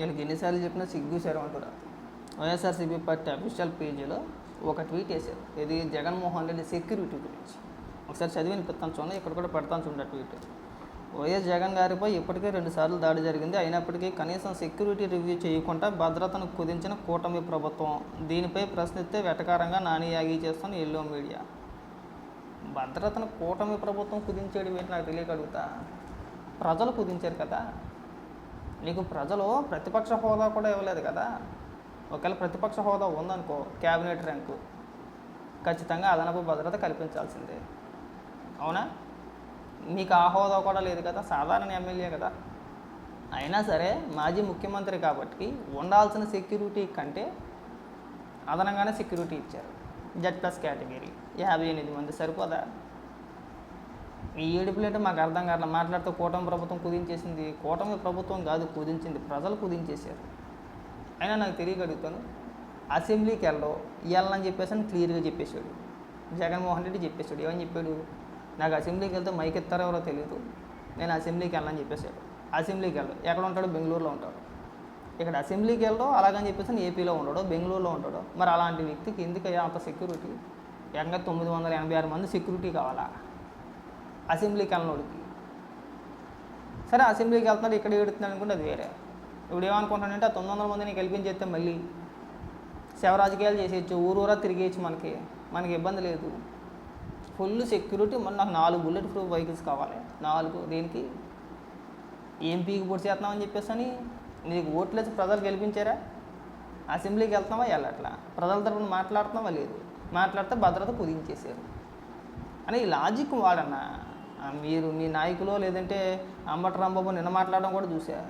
వీళ్ళకి ఎన్నిసార్లు చెప్పినా సిగ్గుసారు అంటారు వైఎస్ఆర్సీపీ పార్టీ అఫీషియల్ పేజీలో ఒక ట్వీట్ వేశారు. ఇది జగన్మోహన్ రెడ్డి సెక్యూరిటీ గురించి. ఒకసారి చదివిన పెడతాను చూడండి ఇక్కడ కూడా పెడతాను చూడండి ట్వీట్. వైఎస్ జగన్ గారిపై ఇప్పటికే రెండు సార్లు దాడి జరిగింది. అయినప్పటికీ కనీసం సెక్యూరిటీ రివ్యూ చేయకుండా భద్రతను కుదించిన కూటమి ప్రభుత్వం దీనిపై ప్రశ్నిస్తే వెటకారంగా నాని యాగి చేస్తున్న ఎల్లో మీడియా. భద్రతను కూటమి ప్రభుత్వం కుదించేది ఏంటి నాకు తెలియక అడుగుతా? ప్రజలు కుదించారు కదా. నీకు ప్రజలు ప్రతిపక్ష హోదా కూడా ఇవ్వలేదు కదా? ఒకవేళ ప్రతిపక్ష హోదా ఉందనుకో క్యాబినెట్ ర్యాంకు ఖచ్చితంగా అదనపు భద్రత కల్పించాల్సిందే. అవునా? నీకు ఆ హోదా కూడా లేదు కదా? సాధారణ ఎమ్మెల్యే కదా? అయినా సరే మాజీ ముఖ్యమంత్రి కాబట్టి ఉండాల్సిన సెక్యూరిటీ కంటే అదనంగానే సెక్యూరిటీ ఇచ్చారు. జెడ్ ప్లస్ కేటగిరీ యాభై ఎనిమిది మంది సరిపోదా? ఈ ఏడుపులు అంటే మాకు అర్థం కాదు మాట్లాడితే కూటమి ప్రభుత్వం కుదించేసింది. కూటమి ప్రభుత్వం కాదు కుదించింది. ప్రజలు కుదించేశారు. అయినా నాకు తెలియక అడుగుతాను అసెంబ్లీకి వెళ్ళవు వెళ్ళని చెప్పేసి అని క్లియర్గా చెప్పేశాడు. జగన్మోహన్ రెడ్డి చెప్పేశాడు. ఏమని చెప్పాడు? నాకు అసెంబ్లీకి వెళ్తే మైక్ ఎత్తారో ఎవరో తెలియదు నేను అసెంబ్లీకి వెళ్ళని చెప్పేశాడు. అసెంబ్లీకి వెళ్ళడు. ఎక్కడ ఉంటాడు? బెంగళూరులో ఉంటాడు. ఇక్కడ అసెంబ్లీకి వెళ్ళడం అలాగని చెప్పేసి ఏపీలో ఉండడో బెంగళూరులో ఉంటాడు మరి అలాంటి వ్యక్తికి ఎందుకు అంత సెక్యూరిటీ ఏకంగా తొమ్మిది వందల ఎనభై ఆరు మంది సెక్యూరిటీ కావాలా? అసెంబ్లీకి వెళ్ళనోడికి సరే అసెంబ్లీకి వెళ్తున్నాడు ఇక్కడ ఏడుతున్నాడు అనుకుంటే అది వేరే. ఇప్పుడు ఏమనుకుంటానంటే ఆ తొమ్మిది వందల మందిని కల్పించేస్తే మళ్ళీ శవ రాజకీయాలు చేసేయచ్చు ఊరూరా తిరిగేయచ్చు మనకి. మనకి ఇబ్బంది లేదు. ఫుల్ సెక్యూరిటీ మన నాకు నాలుగు బుల్లెట్ ప్రూఫ్ వెహికల్స్ కావాలి. నాలుగు దేనికి? ఎంపీకి పొడి చేస్తున్నామని చెప్పేసి అని నీకు ఓట్లేసి ప్రజలు గెలిపించారా? అసెంబ్లీకి వెళ్తున్నావా వెళ్ళట్లా. ప్రజల తరపున మాట్లాడుతున్నావా? లేదు. మాట్లాడితే భద్రత కుదించేశారు. అని ఈ లాజిక్ వాడన్నా. మీరు మీ నాయకులు లేదంటే అంబట రాంబాబు నిన్న మాట్లాడడం కూడా చూసా.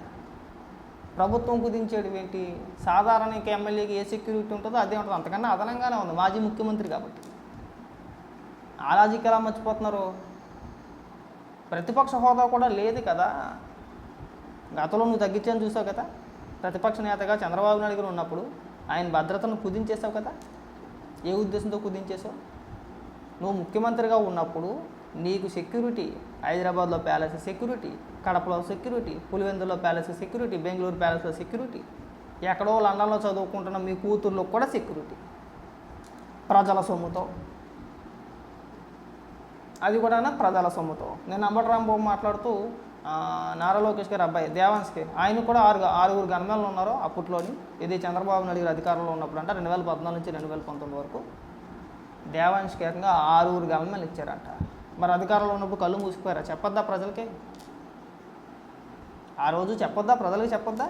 ప్రభుత్వం కుదించేది ఏంటి? సాధారణ ఇంక ఎమ్మెల్యేకి ఏ సెక్యూరిటీ ఉంటుందో అదే ఉంటుంది. అంతకన్నా అదనంగానే ఉంది మాజీ ముఖ్యమంత్రి కాబట్టి. ఆ లాజిక్ ఎలా మర్చిపోతున్నారు? ప్రతిపక్ష హోదా కూడా లేదు కదా. గతంలో నువ్వు తగ్గించని చూసావు కదా? ప్రతిపక్ష నేతగా చంద్రబాబు నాయుడు గారు ఉన్నప్పుడు ఆయన భద్రతను కుదించేసావు కదా? ఏ ఉద్దేశంతో కుదించేసావు నువ్వు ముఖ్యమంత్రిగా ఉన్నప్పుడు నీకు సెక్యూరిటీ హైదరాబాద్లో ప్యాలెస్ సెక్యూరిటీ కడపలో సెక్యూరిటీ పులివెందులో ప్యాలెస్ సెక్యూరిటీ బెంగళూరు ప్యాలెస్లో సెక్యూరిటీ ఎక్కడో లండన్లో చదువుకుంటున్న మీ కూతుర్లో కూడా సెక్యూరిటీ ప్రజల సొమ్ముతో. అది కూడా ప్రజల సొమ్ముతో. నేను అంబటరాం బాబు మాట్లాడుతూ నారా లోకేష్ గారి అబ్బాయి దేవాన్స్కి ఆయన కూడా ఆరు ఆరుగురు గన్మెన్లు ఉన్నారు అప్పట్లోని. ఇది చంద్రబాబు నాయుడు గారు అధికారంలో ఉన్నప్పుడు అంటే రెండు వేల పద్నాలుగు నుంచి రెండు వేల పంతొమ్మిది వరకు. దేవాన్స్కి ఏకంగా ఆరుగురు గన్మెన్లు ఇచ్చారంట. మరి అధికారంలో ఉన్నప్పుడు కళ్ళు మూసిపోయారా చెప్పొద్దా ప్రజలకి? ఆ రోజు చెప్పొద్దా? ప్రజలకి చెప్పొద్దా?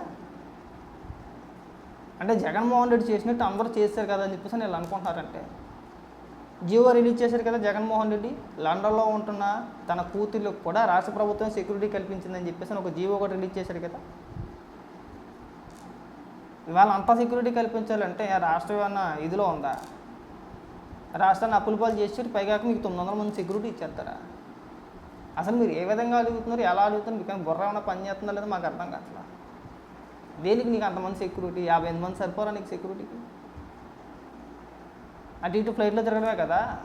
అంటే జగన్మోహన్ రెడ్డి చేసినట్టు అందరూ చేశారు కదా అని చెప్పేసి వీళ్ళు అనుకుంటున్నారంటే. జియో రిలీజ్ చేశారు కదా జగన్మోహన్ రెడ్డి. లండన్లో ఉంటున్న తన కూతుర్లకు కూడా రాష్ట్ర ప్రభుత్వం సెక్యూరిటీ కల్పించిందని చెప్పేసి ఒక జియో కూడా రిలీజ్ చేశారు కదా. ఇవాళ అంతా సెక్యూరిటీ కల్పించాలంటే రాష్ట్రం ఏమన్నా ఇదిలో ఉందా? రాష్ట్రాన్ని అప్పులపాలు చేసి పైగా మీకు తొమ్మిది వందల మంది సెక్యూరిటీ ఇచ్చేస్తారా? అసలు మీరు ఏ విధంగా అడుగుతున్నారు ఎలా అడుగుతున్నారు మీకు బుర్ర ఏమైనా పని చేస్తుందా లేదా మాకు అర్థం కావట్లా? దేనికి నీకు అంతమంది సెక్యూరిటీ యాభై ఎనిమిది మంది సరిపోరా నీకు సెక్యూరిటీకి అటు ఇటు ఫ్లైట్లో తిరగడమే కదా?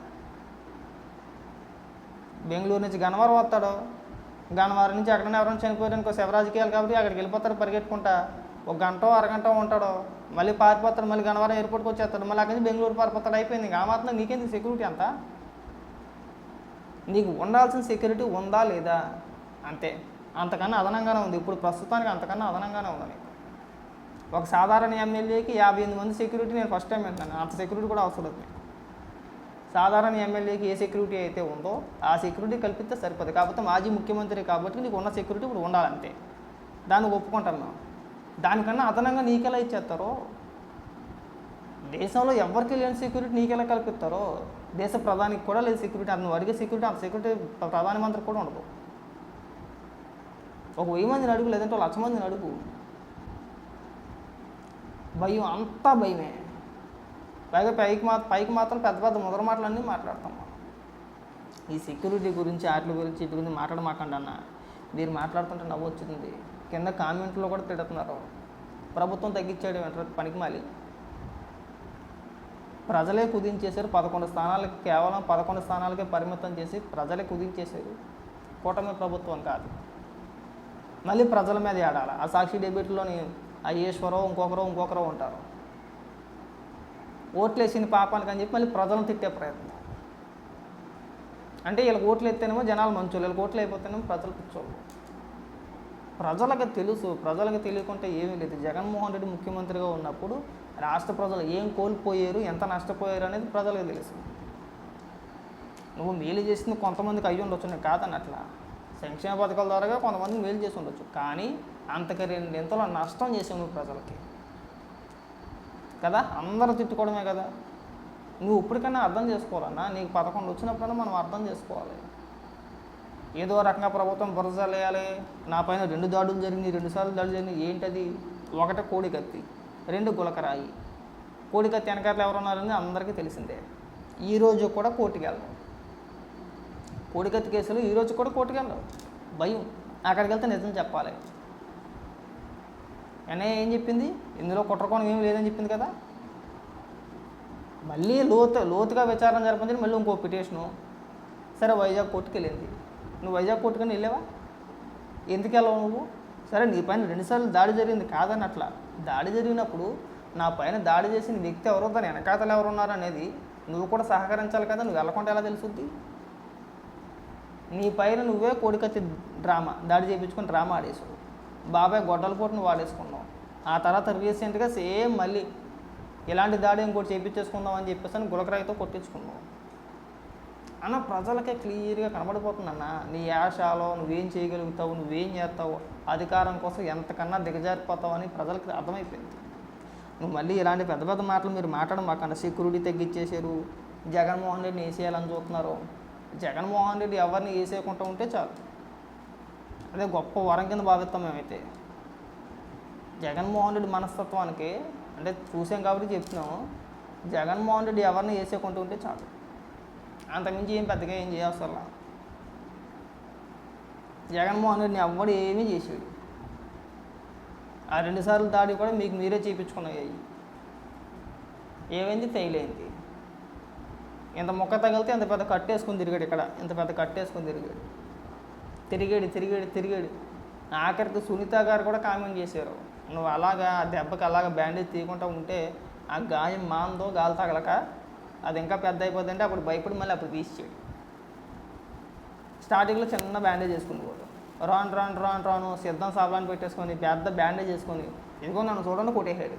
బెంగళూరు నుంచి గన్నవరం వస్తాడు. గన్నవరం నుంచి ఎక్కడైనా ఎవరైనా చనిపోయారనుకో శవ రాజకీయాలు కాబట్టి అక్కడికి వెళ్ళిపోతారు పరిగెట్టుకుంటా. ఒక గంట అరగంట ఉంటాడు. మళ్ళీ పారిపోతాడు మళ్ళీ గన్నవరం ఎయిర్పోర్ట్కి వచ్చేస్తాడు. మళ్ళీ అక్కడి నుంచి బెంగళూరు పారిపోతాడు. అయిపోయింది ఆ మాత్రం నీకేంది? సెక్యూరిటీ అంతా? నీకు ఉండాల్సిన సెక్యూరిటీ ఉందా లేదా? అంతే. అంతకన్నా అదనంగానే ఉంది. ఇప్పుడు ప్రస్తుతానికి అంతకన్నా అదనంగానే ఉంది నీకు. ఒక సాధారణ ఎమ్మెల్యేకి యాభై ఎనిమిది మంది సెక్యూరిటీ నేను ఫస్ట్ టైం వింటున్నాను. అంత సెక్యూరిటీ కూడా అవసరం లేదు సాధారణ ఎమ్మెల్యేకి ఏ సెక్యూరిటీ అయితే ఉందో ఆ సెక్యూరిటీ కల్పిస్తే సరిపోదు కాకపోతే మాజీ ముఖ్యమంత్రి కాబట్టి నీకు ఉన్న సెక్యూరిటీ ఇప్పుడు ఉండాలంతే. దాన్ని ఒప్పుకుంటాం మేము దానికన్నా అదనంగా నీకెలా ఇచ్చేస్తారో? దేశంలో ఎవరికి లేని సెక్యూరిటీ నీకెలా కల్పిస్తారో? దేశ ప్రధానికి కూడా లేదు సెక్యూరిటీ అతను అడిగే సెక్యూరిటీ ఆ సెక్యూరిటీ ప్రధానమంత్రి కూడా ఉండదు. ఒక వెయ్యి మందిని అడుగు లేదంటే లక్ష మందిని అడుగు. భయం అంతా భయమే. పైగా పైకి మా పైకి మాత్రం పెద్ద పెద్ద ముదర మాటలన్నీ మాట్లాడతాం ఈ సెక్యూరిటీ గురించి వాటి గురించి ఇటు గురించి మాట్లాడమాకండి అన్న. మీరు మాట్లాడుతుంటే నవ్వు వచ్చింది కింద కాన్వెంట్లో కూడా తిడుతున్నారు ప్రభుత్వం తగ్గించాడు వెంటనే పనికి మాలి. ప్రజలే కుదించేశారు. పదకొండు స్థానాలకి కేవలం పదకొండు స్థానాలకే పరిమితం చేసి ప్రజలే కుదించేశారు. కూటమి ప్రభుత్వం కాదు. మళ్ళీ ప్రజల మీద ఏడాలి. ఆ సాక్షి డెబిట్లోని అయ్యేశ్వరో ఇంకొకరు ఇంకొకరు ఉంటారు. ఓట్లు పాపానికి అని చెప్పి మళ్ళీ ప్రజలను తిట్టే ప్రయత్నం. అంటే వీళ్ళకి ఓట్లు ఎత్తేనేమో జనాలు మంచోళ్ళు. వీళ్ళకి ఓట్లు అయిపోతేనేమో ప్రజలు పిచ్చోళ్ళు. ప్రజలకు తెలుసు ప్రజలకు తెలియకుంటే ఏమీ లేదు. జగన్మోహన్ రెడ్డి ముఖ్యమంత్రిగా ఉన్నప్పుడు రాష్ట్ర ప్రజలు ఏం కోల్పోయారు ఎంత నష్టపోయారు అనేది ప్రజలకు తెలుసు. నువ్వు మేలు చేసింది కొంతమందికి అయ్యి ఉండొచ్చు నేను కాదన్నట్లా సంక్షేమ పథకాల ద్వారా కొంతమందికి మేలు చేసి ఉండొచ్చు. కానీ అంతకి రెండింతలో నష్టం చేసావు నువ్వు ప్రజలకి. కదా? అందరూ తిట్టుకోవడమే కదా? నువ్వు ఇప్పటికైనా అర్థం చేసుకోవాలన్నా నీకు పదకొండు వచ్చినప్పుడైనా మనం అర్థం చేసుకోవాలి. ఏదో రకంగా ప్రభుత్వం బురదలేయాలి నా పైన రెండు దాడులు జరిగినాయి రెండు సార్లు దాడులు జరిగినాయి. ఏంటది? ఒకటి కోడికత్తి రెండు గులకరాయి. కోడికత్తి ఎవరు ఎవరున్నారని అందరికీ తెలిసిందే. ఈరోజు కూడా కోర్టుకి వెళ్దాం కోడికత్తి కేసులు ఈ కూడా కోర్టుకి వెళ్ళాం. భయం. అక్కడికి వెళ్తే నిజం చెప్పాలి. ఎన్ఐ ఏం చెప్పింది? ఇందులో కుట్రకోణం ఏం లేదని చెప్పింది కదా? మళ్ళీ లోతు లోతుగా విచారణ జరపని మళ్ళీ ఇంకో పిటిషను. సరే వైజాగ్ కోర్టుకి వెళ్ళింది. నువ్వు వైజాగ్ కొట్టుకుని వెళ్ళావా? ఎందుకు వెళ్ళావు నువ్వు? సరే నీ పైన రెండుసార్లు దాడి జరిగింది కాదని అట్లా దాడి జరిగినప్పుడు నా పైన దాడి చేసిన వ్యక్తి ఎవరో దాని వెనకాతలు ఎవరు ఉన్నారు అనేది నువ్వు కూడా సహకరించాలి కదా నువ్వు వెళ్ళకుండా ఎలా తెలుసుద్ది? నీ పైన నువ్వే కోడికత్తి డ్రామా దాడి చేయించుకొని డ్రామా ఆడేసావు బాబాయ్ గొడ్డల పోటును వాడేసుకున్నావు. ఆ తర్వాత రీసెంట్గా సేమ్ మళ్ళీ ఇలాంటి దాడి ఇంకోటి చేయించేసుకుందాం అని చెప్పేసి అని గులకరాయితో కొట్టించుకున్నావు. అన్న ప్రజలకే క్లియర్గా కనబడిపోతుందన్న. నీ యాషాలో నువ్వేం చేయగలుగుతావు నువ్వేం చేస్తావు అధికారం కోసం ఎంతకన్నా దిగజారిపోతావు అని ప్రజలకు అర్థమైపోయింది. నువ్వు మళ్ళీ ఇలాంటి పెద్ద పెద్ద మాటలు మీరు మాట్లాడడం మాకన్నా సెక్యూరిటీ తగ్గించేశారు జగన్మోహన్ రెడ్డిని వేసేయాలని చూస్తున్నారు. జగన్మోహన్ రెడ్డి ఎవరిని వేసేయకుండా ఉంటే చాలు. అదే గొప్ప వరం కింద భావిస్తాం మేమైతే. జగన్మోహన్ రెడ్డి మనస్తత్వానికి అంటే చూసాం కాబట్టి చెప్తున్నాము జగన్మోహన్ రెడ్డి ఎవరిని వేసేయకుండా ఉంటే చాలు. అంతకుమించి ఏం పెద్దగా ఏం చేయవసరలా. జగన్మోహన్ రెడ్డిని ఎవ్వడు ఏమీ చేసాడు. ఆ రెండుసార్లు దాడి కూడా మీకు మీరే చేయించుకున్నాయి ఏమైంది? ఫెయిల్ అయింది. ఇంత మొక్క తగిలితే ఇంత పెద్ద కట్టేసుకుని తిరిగాడు ఇక్కడ. ఇంత పెద్ద కట్టేసుకుని తిరిగాడు. తిరిగాడు తిరిగాడు తిరిగాడు. ఆఖరికి సునీత గారు కూడా కామెంట్ చేశారు. నువ్వు అలాగా ఆ దెబ్బకి అలాగా బ్యాండేజ్ తీయకుండా ఉంటే ఆ గాయం మాందో గాలి తగలక అది ఇంకా పెద్ద అయిపోతుంటే అప్పుడు భయపడి మళ్ళీ అప్పుడు తీసేయాడు స్టార్టింగ్లో చిన్న బ్యాండేజ్ వేసుకుని పోదు. రాను రాను రాను రాను సిద్ధం సాబ్లాన్ని పెట్టేసుకొని పెద్ద బ్యాండేజ్ వేసుకొని ఇదిగో నన్ను చూడండి కొట్టేసాడు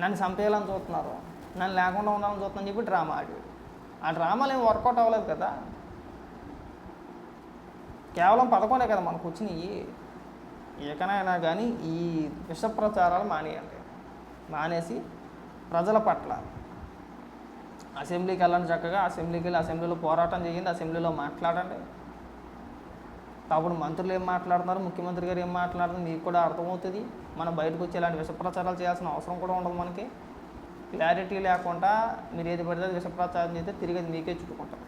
నన్ను చంపేయాలని చూస్తున్నారు. నన్ను లేకుండా ఉండాలని చూస్తున్నాను చెప్పి డ్రామా ఆడాడు. ఆ డ్రామాలు ఏమి వర్కౌట్ అవ్వలేదు కదా. కేవలం పదకొండే కదా మనకు వచ్చినాయి. ఏకనైనా కానీ ఈ విష ప్రచారాలు మానేయండి. మానేసి ప్రజల పట్ల అసెంబ్లీకి వెళ్ళండి చక్కగా. అసెంబ్లీకి వెళ్ళి అసెంబ్లీలో పోరాటం చేయండి అసెంబ్లీలో మాట్లాడండి. అప్పుడు మంత్రులు ఏం మాట్లాడుతున్నారు? ముఖ్యమంత్రి గారు ఏం మాట్లాడుతున్నారు? మీకు కూడా అర్థమవుతుంది. మనం బయటకు వచ్చి ఇలాంటి విషప్రచారాలు చేయాల్సిన అవసరం కూడా ఉండదు మనకి. క్లారిటీ లేకుండా మీరు ఏది పడితే విషప్రచారం చేస్తే తిరిగి అది మీకే చుట్టుకుంటారు